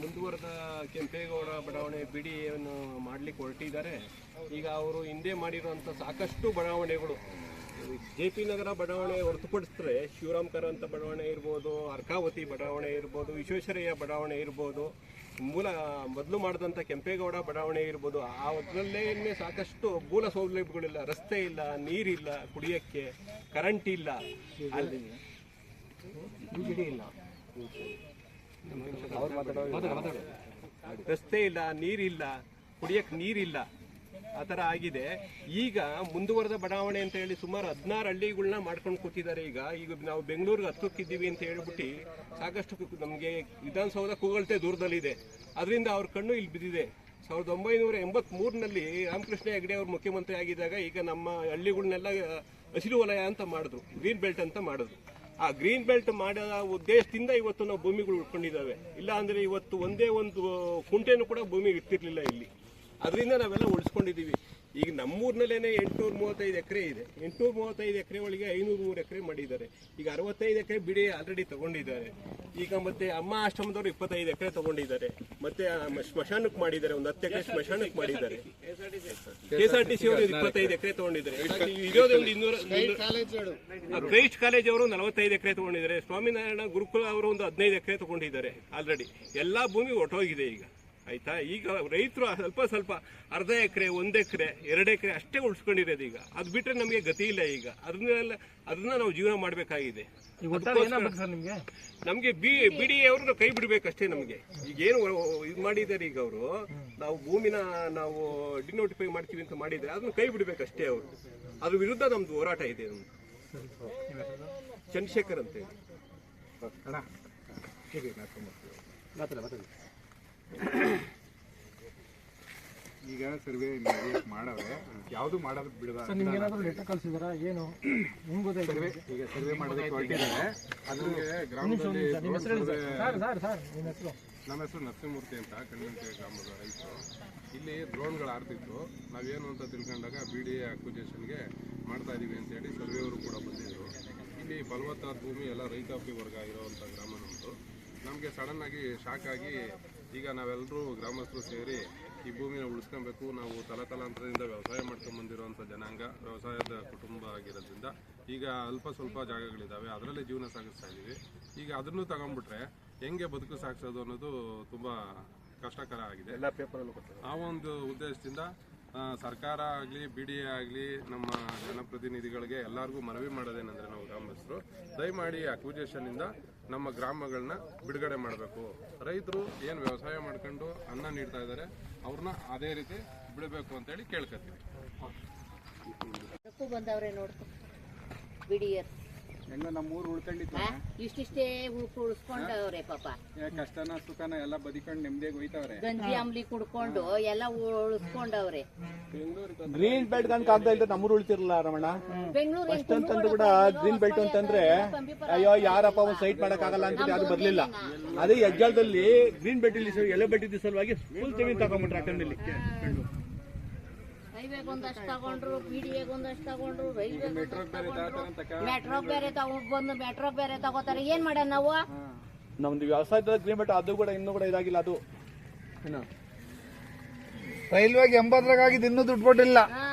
ಮುಂದುವರೆದ ಕೆಂಪೇಗೌಡ ಬಡಾವಣೆ ಬಿಡಿಯನ್ನು ಮಾಡ್ಲಿಕ್ಕೆ ಹೊರಟಿದ್ದಾರೆ. ಈಗ ಅವರು ಹಿಂದೆ ಮಾಡಿರುವಂಥ ಸಾಕಷ್ಟು ಬಡಾವಣೆಗಳು. ಜೆ ಪಿ ನಗರ ಬಡಾವಣೆ ಹೊರತುಪಡಿಸಿದ್ರೆ ಶಿವರಾಮ್ ಕಾರಂತ ಬಡಾವಣೆ ಇರ್ಬೋದು, ಅರ್ಕಾವತಿ ಬಡಾವಣೆ ಇರ್ಬೋದು, ವಿಶ್ವೇಶ್ವರಯ್ಯ ಬಡಾವಣೆ ಇರ್ಬೋದು, ಮೂಲ ಮೊದಲು ಮಾಡಿದಂಥ ಕೆಂಪೇಗೌಡ ಬಡಾವಣೆ ಇರ್ಬೋದು. ಆ ಅದರಲ್ಲೇ ಸಾಕಷ್ಟು ಮೂಲ ಸೌಲಭ್ಯಗಳಿಲ್ಲ. ರಸ್ತೆ ಇಲ್ಲ, ನೀರಿಲ್ಲ, ಕುಡಿಯೋಕ್ಕೆ ಕರೆಂಟ್ ಇಲ್ಲ. ಅಲ್ಲಿ ಇಲ್ಲ. ರಸ್ತೆ ಇಲ್ಲ, ನೀರಿಲ್ಲ ಕುಡಿಯಕ್ಕೆ ನೀರಿಲ್ಲ. ಆ ಥರ ಆಗಿದೆ. ಈಗ ಮುಂದುವರೆದ ಬಡಾವಣೆ ಅಂತ ಹೇಳಿ ಸುಮಾರು ಹದಿನಾರು ಹಳ್ಳಿಗಳನ್ನ ಮಾಡ್ಕೊಂಡು ಕೂತಿದ್ದಾರೆ ಈಗ. ಈಗ ನಾವು ಬೆಂಗಳೂರಿಗೆ ಹತ್ತಕ್ಕಿದ್ದೀವಿ ಅಂತ ಹೇಳ್ಬಿಟ್ಟು ಸಾಕಷ್ಟು ನಮಗೆ ವಿಧಾನಸೌಧ ಕೂಗಳತೆ ದೂರದಲ್ಲಿದೆ. ಅದರಿಂದ ಅವ್ರ ಕಣ್ಣು ಇಲ್ಲಿ ಬಿದ್ದಿದೆ. ಸಾವಿರದ ಒಂಬೈನೂರ ಎಂಬತ್ಮೂರಿನಲ್ಲಿ ರಾಮಕೃಷ್ಣ ಹೆಗಡೆ ಅವರು ಮುಖ್ಯಮಂತ್ರಿ ಆಗಿದ್ದಾಗ ಈಗ ನಮ್ಮ ಹಳ್ಳಿಗಳನ್ನೆಲ್ಲ ಹಸಿರು ವಲಯ ಅಂತ ಮಾಡಿದ್ರು, ಗ್ರೀನ್ ಬೆಲ್ಟ್ ಅಂತ ಮಾಡಿದ್ರು. ಆ ಗ್ರೀನ್ ಬೆಲ್ಟ್ ಮಾಡೋ ಉದ್ದೇಶದಿಂದ ಇವತ್ತು ನಾವು ಭೂಮಿಗಳು ಉಳ್ಕೊಂಡಿದ್ದಾವೆ. ಇಲ್ಲ ಅಂದ್ರೆ ಇವತ್ತು ಒಂದೇ ಒಂದು ಕುಂಟೆನೂ ಕೂಡ ಭೂಮಿಗೆ ಇರ್ತಿರ್ಲಿಲ್ಲ ಇಲ್ಲಿ. ಅದರಿಂದ ನಾವೆಲ್ಲ ಉಳಿಸ್ಕೊಂಡಿದ್ದೀವಿ. ಈಗ ನಮ್ಮೂರ್ನಲ್ಲೇನೆ ಎಂಟುನೂರ ಮೂವತ್ತೈದು ಎಕರೆ ಇದೆ. ಎಂಟುನೂರ ಮೂವತ್ತೈದು ಎಕರೆ ಒಳಗೆ ಐನೂರು ಮೂರು ಎಕರೆ ಮಾಡಿದ್ದಾರೆ. ಈಗ ಅರವತ್ತೈದು ಎಕರೆ ಬಿಡಿ ಆಲ್ರೆಡಿ ತಗೊಂಡಿದ್ದಾರೆ. ಈಗ ಮತ್ತೆ ಅಮ್ಮ ಆಶ್ರಮದವರು ಇಪ್ಪತ್ತೈದು ಎಕರೆ ತಗೊಂಡಿದ್ದಾರೆ. ಮತ್ತೆ ಸ್ಮಶಾನಕ್ಕೆ ಮಾಡಿದ್ದಾರೆ. ಒಂದು ಹತ್ತು ಎಕರೆ ಸ್ಮಶಾನಕ್ಕೆ ಮಾಡಿದ್ದಾರೆ. K S R T C ಅವರು ಇಪ್ಪತ್ತೈದು ಎಕರೆ. ತಗೊಂಡಿದ್ದಾರೆ. ಒಂದು ಇನ್ನೂರ ಕ್ರೈಸ್ಟ್ ಕಾಲೇಜ್ ಅವರು ನಲವತ್ತೈದು ಎಕರೆ ತಗೊಂಡಿದ್ದಾರೆ. ಸ್ವಾಮಿನಾರಾಯಣ ಗುರುಕುಲ ಅವರು ಒಂದು ಹದಿನೈದು ಎಕರೆ ತಗೊಂಡಿದ್ದಾರೆ ಆಲ್ರೆಡಿ ಎಲ್ಲಾ ಭೂಮಿ ಒಟ್ಟೋಗಿದೆ ಈಗ. ಆಯ್ತಾ? ಈಗ ರೈತರು ಸ್ವಲ್ಪ ಸ್ವಲ್ಪ ಅರ್ಧ ಎಕರೆ ಒಂದು ಎಕರೆ ಎರಡು ಎಕರೆ ಅಷ್ಟೇ ಉಳಿಸ್ಕೊಂಡಿರೋದು ಈಗ. ಅದು ಬಿಟ್ರೆ ನಮಗೆ ಗತಿ ಇಲ್ಲ ಈಗ. ಅದನ್ನೆಲ್ಲ ಅದನ್ನ ನಾವು ಜೀವನ ಮಾಡಬೇಕಾಗಿದೆ. ನಿಮ್ಗೆ? ನಮ್ಗೆ ಬಿ ಬಿಡಿ ಅವ್ರನ್ನ ಕೈ ಬಿಡ್ಬೇಕಷ್ಟೇ ನಮಗೆ. ಈಗ ಏನು ಇದು ಮಾಡಿದ್ದಾರೆ ಈಗ ಅವರು. ನಾವು ಭೂಮಿನ ನಾವು ಡಿನೋಟಿಫೈ ಮಾಡ್ತೀವಿ ಅಂತ ಮಾಡಿದ್ದಾರೆ ಅದನ್ನ ಕೈ ಬಿಡ್ಬೇಕಷ್ಟೇ ಅವರು. ಅದ್ರ ವಿರುದ್ಧ ನಮ್ದು ಹೋರಾಟ ಇದೆ ನಮ್ದು. ಚಂದ್ರಶೇಖರ್ ಅಂತ ಹೇಳಿ. ಈಗ ಸರ್ವೆ ಮಾಡವ್ರೆ. ಯಾವುದು ಮಾಡೋದು ಬಿಡದ ನಿಮ್ಗೆ ಏನಾದರೂ ಲೆಟರ್ ಕಳ್ಸಿದಾರ? ಏನು? ಹೆಂಗ್ ಗೊತ್ತಾಯ್ತು ಈಗ ಸರ್ವೆ ಮಾಡೋದಕ್ಕೆ ಹೊರಟಿದ್ದಾರೆ. ಅದಕ್ಕೆ ಗ್ರಾಮದಲ್ಲಿ ನಿಮ್ಮ ಹೆಸರು ಹೇಳಿ ಸರ್. ಸರ್ ಸರ್ ನಿಮ್ಮ ಹೆಸರು? ನಮ್ಮ ಹೆಸರು ನರಸಿಂಹಮೂರ್ತಿ ಅಂತ ಕಣ್ಣಂತೆ ಗ್ರಾಮದ ರೈತರು. ಇಲ್ಲಿ ಡ್ರೋನ್ಗಳು ಆಡ್ತಿತ್ತು ನಾವೇನು ಅಂತ ತಿಳ್ಕೊಂಡಾಗ ಬಿ ಡಿ ಎ ಅಕ್ವಿಜೇಷನ್ಗೆ ಮಾಡ್ತಾ ಇದೀವಿ ಅಂತೇಳಿ ಸರ್ವೆಯವರು ಕೂಡ ಬಂದಿದ್ದರು ಇಲ್ಲಿ ಫಲವತ್ತಾದ ಭೂಮಿ ಎಲ್ಲ ರೈತಾಪಿ ವರ್ಗ ಇರೋವಂಥ ಗ್ರಾಮ ನಮ್ಮದು ನಮಗೆ ಸಡನ್ನಾಗಿ ಆಗಿ ಶಾಕ್ ಆಗಿ ಈಗ ನಾವೆಲ್ಲರೂ ಗ್ರಾಮಸ್ಥರು ಸೇರಿ ಈ ಭೂಮಿನ ಉಳಿಸ್ಕೊಬೇಕು. ನಾವು ತಲತಲಾಂತರದಿಂದ ವ್ಯವಸಾಯ ಮಾಡ್ಕೊಂಡು ಬಂದಿರುವಂಥ ಜನಾಂಗ ವ್ಯವಸಾಯದ ಕುಟುಂಬ ಆಗಿರೋದ್ರಿಂದ ಈಗ ಅಲ್ಪ ಸ್ವಲ್ಪ ಜಾಗಗಳಿದ್ದಾವೆ ಅದರಲ್ಲೇ ಜೀವನ ಸಾಗಿಸ್ತಾ ಇದ್ದೀವಿ ಈಗ ಅದನ್ನು ತಗೊಂಡ್ಬಿಟ್ರೆ ಹೆಂಗೆ ಬದುಕು ಸಾಗಿಸೋದು ಅನ್ನೋದು ತುಂಬ ಕಷ್ಟಕರ ಆಗಿದೆ. ಎಲ್ಲ ಪೇಪರಲ್ಲೂ ಆ ಒಂದು ಉದ್ದೇಶದಿಂದ ಸರ್ಕಾರ ಆಗಲಿ ಬಿ ಡಿ ಎ ಆಗಲಿ ನಮ್ಮ ಜನಪ್ರತಿನಿಧಿಗಳಿಗೆ ಎಲ್ಲರಿಗೂ ಮನವಿ ಮಾಡೋದೇನೆಂದರೆ ಮಾಡಿ ದಯಮಾಡಿ ಅಕ್ವಿಜೇಷನಿಂದ ನಮ್ಮ ಗ್ರಾಮಗಳನ್ನ ಬಿಡುಗಡೆ ಮಾಡಬೇಕು. ರೈತರು ಏನು ವ್ಯವಸಾಯ ಮಾಡ್ಕೊಂಡು ಅನ್ನ ನೀಡ್ತಾ ಇದ್ದಾರೆ, ಅವ್ರನ್ನ ಅದೇ ರೀತಿ ಬಿಡಬೇಕು ಅಂತೇಳಿ ಕೇಳ್ಕೊತೀವಿ ಬಿಡಿಯರ್ ಹೆಂಗ ನಮ್ಮೂರು ಉಳ್ಕೊಂಡಿತ್ತು ಇಷ್ಟಿಷ್ಟೇ ಉಳಿಸ್ಕೊಂಡವ್ರೆ ಪಾಪ. ಕಷ್ಟನ ಸುಖನ ಎಲ್ಲ ಬದಿಕೊಂಡು ನೆಮ್ಮದಿಯಾಗಿ ಹೋಯ್ತವ್ರೆ. ಗಂಜಿ ಅಂಬ್ಲಿ ಕುಡ್ಕೊಂಡು ಎಲ್ಲ ಉಳಿಸ್ಕೊಂಡವ್ರೆ. ಗ್ರೀನ್ ಬೆಲ್ಟ್ ಅಂತ ಆಗ್ತಾ ಇಲ್ಲ ನಮ್ಮೂರು ಉಳಿತಿರಲ್ಲ ರಮಣ. ಬೆಂಗಳೂರು ಫಸ್ಟ್ ಅಂತಂದ್ರೆ ಕೂಡ ಗ್ರೀನ್ ಬೆಲ್ಟ್ ಅಂತಂದ್ರೆ ಅಯ್ಯೋ ಯಾರಪ್ಪ ಒಂದ್ ಸೈಟ್ ಮಾಡಕ್ ಆಗಲ್ಲ ಅಂತ ಯಾರು ಬರ್ಲಿಲ್ಲ. ಅದೇ ಹೆಜ್ಜಾಲದಲ್ಲಿ ಗ್ರೀನ್ ಬೆಲ್ಟ್ ಇಲ್ಲಿ ಎಲೆ ಬೆಲ್ಟ್ ಇದ್ದ ಸಲುವಾಗಿ ಫುಲ್ ಜಮೀನ್ ತಗೊಂಡ್ಬಿಟ್ರೆ ಆ ಟೈಮಲ್ಲಿ ಹೈವೇಗ್ ಒಂದಷ್ಟು ತಗೊಂಡ್ರು ಬಿಡಿಎಗ್ ಒಂದಷ್ಟು ತಗೊಂಡ್ರು ರೈಲ್ವೆ ಮೆಟ್ರೋ ಬೇರೆ ತಗೊಂಡ್ ಬಂದು ಮೆಟ್ರೋ ಬೇರೆ ತಗೋತಾರೆ. ಏನ್ ಮಾಡ್ಯಾನ ನಾವು? ನಮ್ದು ವ್ಯವಸಾಯದ ಗ್ರೀನ್ ಬೆಲ್ಟ್ ಅದು ಕೂಡ ಇನ್ನೂ ಕೂಡ ಇದಾಗಿಲ್ಲ ಅದು. ಏನು ರೈಲ್ವೆಗೆ ಎಂಬತ್ತರಾಗಿದ್ದು ಇನ್ನೂ ದುಡ್ಡು ಕೊಟ್ಟಿಲ್ಲ. ಹಾ.